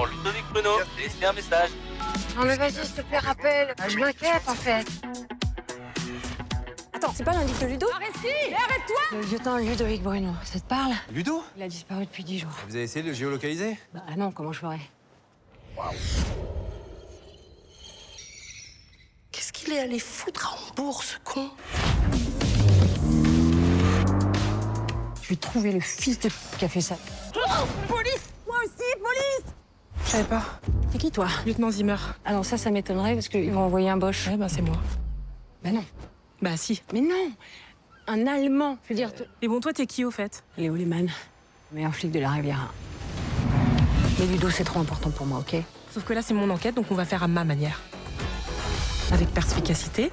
Ludovic Bruno, laissez un message. Non mais vas-y, s'il te plaît, rappelle. Je m'inquiète en fait. Attends, c'est pas l'indice de Ludo Le lieutenant Ludovic Bruno, ça te parle? Ludo? Il a disparu depuis dix jours. Vous avez essayé de le géolocaliser? Bah non, comment je ferais? Qu'est-ce qu'il est allé foutre à Hambourg, ce con? Je vais trouver le fils de qui a fait ça. Je savais pas. C'est qui toi Lieutenant Zimmer. Ah non, ça, ça m'étonnerait parce qu'ils vont envoyer un Bosch. Ouais, bah c'est moi. Bah non. Bah si. Mais non Un Allemand Je veux dire, t- Et bon, toi, t'es qui au fait Léo Lehmann, meilleur flic de la Riviera. Mais Ludo, c'est trop important pour moi, ok Sauf que là, c'est mon enquête, donc on va faire à ma manière. Avec perspicacité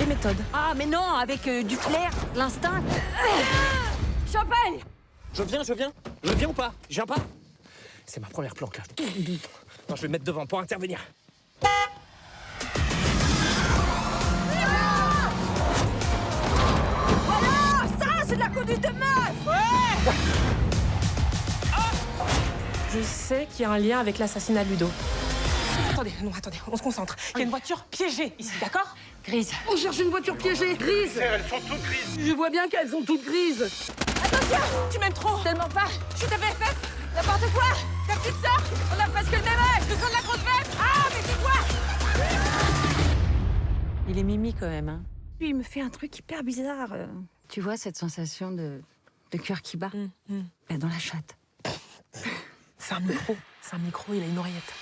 et méthode. Ah, mais non, avec euh, du clair, l'instinct. Champagne Je viens, je viens. Je viens ou pas? Je viens pas C'est ma première planque là. Non, je vais me mettre devant pour intervenir. Je sais qu'il y a un lien avec l'assassinat de Ludo. Attendez, non, attendez, on se concentre. Il y a une voiture piégée ici, d'accord Grise. On cherche une voiture piégée, grise Elles sont toutes grises Je vois bien qu'elles sont toutes grises Tu m'aimes trop Tellement pas Je suis ta BFF N'importe quoi Ta petite sœur On a presque le même âge Je sens de la grosse bête Ah, mais c'est quoi Il est mimi quand même, hein. Lui, il me fait un truc hyper bizarre. euh. Tu vois cette sensation de, de cœur qui bat Bah, Dans la chatte. C'est un micro. C'est un micro, il a une oreillette.